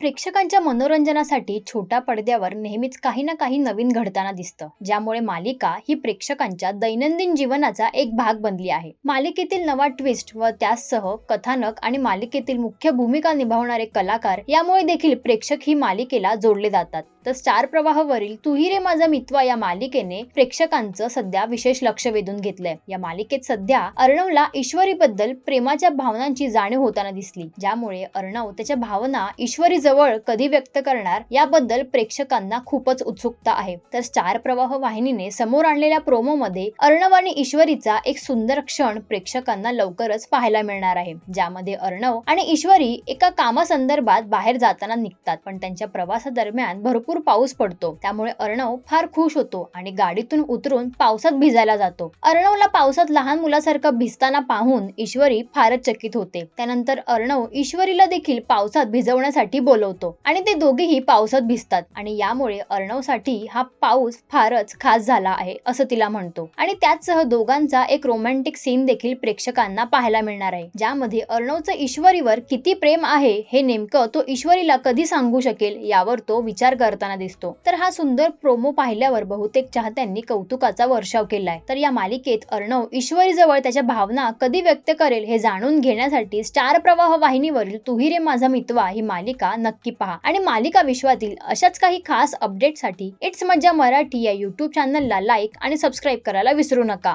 प्रेक्षकांच्या मनोरंजनासाठी छोट्या पडद्यावर नेहमीच काही ना काही नवीन घडताना दिसतं. ज्यामुळे मालिका ही प्रेक्षकांच्या दैनंदिन जीवनाचा एक भाग बनली आहे. मालिकेतील नवा ट्विस्ट व त्यासह कथानक आणि मालिकेतील मुख्य भूमिका निभावणारे कलाकार यामुळे देखील प्रेक्षक ही मालिकेला जोडले जातात. तर स्टार प्रवाहावरील तुही रे माझा मित्वा या मालिकेने प्रेक्षकांचं सध्या विशेष लक्ष वेधून घेतलंय. या मालिकेत सध्या अर्णवला ईश्वरीबद्दल प्रेमाच्या भावनांची जाणीव होताना दिसली ज्यामुळे अर्णव त्याच्या भावना ईश्वरी जवळ कधी व्यक्त करणार याबद्दल प्रेक्षकांना खूपच उत्सुकता आहे. तर स्टार प्रवाह वाहिनीने समोर आणलेल्या प्रोमो मध्ये अर्णव आणि ईश्वरीचा एक सुंदर क्षण प्रेक्षकांना लवकरच पाहायला मिळणार आहे ज्यामध्ये अर्णव आणि ईश्वरी एका कामासंदर्भात बाहेर जाताना निघतात पण त्यांच्या प्रवासादरम्यान भरपूर भरपूर पाऊस पडतो. त्यामुळे अर्णव फार खुश होतो आणि गाडीतून उतरून पावसात भिजायला जातो. अर्णवला पावसात लहान मुलासारखं भिजताना पाहून ईश्वरी फारच चकित होते. त्यानंतर अर्णव ईश्वरीला देखील पावसात भिजवण्यासाठी बोलवतो आणि ते दोघेही पावसात भिजतात आणि यामुळे अर्णवसाठी हा पाऊस फारच खास झाला आहे असं तिला म्हणतो. आणि त्याचसह दोघांचा एक रोमॅन्टिक सीन देखील प्रेक्षकांना पाहायला मिळणार आहे. ज्यामध्ये अर्णवचं ईश्वरीवर किती प्रेम आहे हे नेमकं तो ईश्वरीला कधी सांगू शकेल यावर तो विचार करताना दिसतो. तर हा सुंदर प्रोमो पाहिल्यावर बहुतेक चाहत्यांनी कौतुकाचा वर्षाव केलाय. तर या मालिकेत अर्णव ईश्वरी जवळ त्याच्या भावना कधी व्यक्त करेल हे जाणून घेण्यासाठी स्टार प्रवाह वाहिनीवरील तुही रे माझा मितवा ही मालिका नक्की पहा. आणि मालिका विश्वातील अशाच काही खास अपडेटसाठी इट्स मज्जा मराठी या युट्यूब चॅनलला लाईक आणि सबस्क्राईब करायला विसरू नका.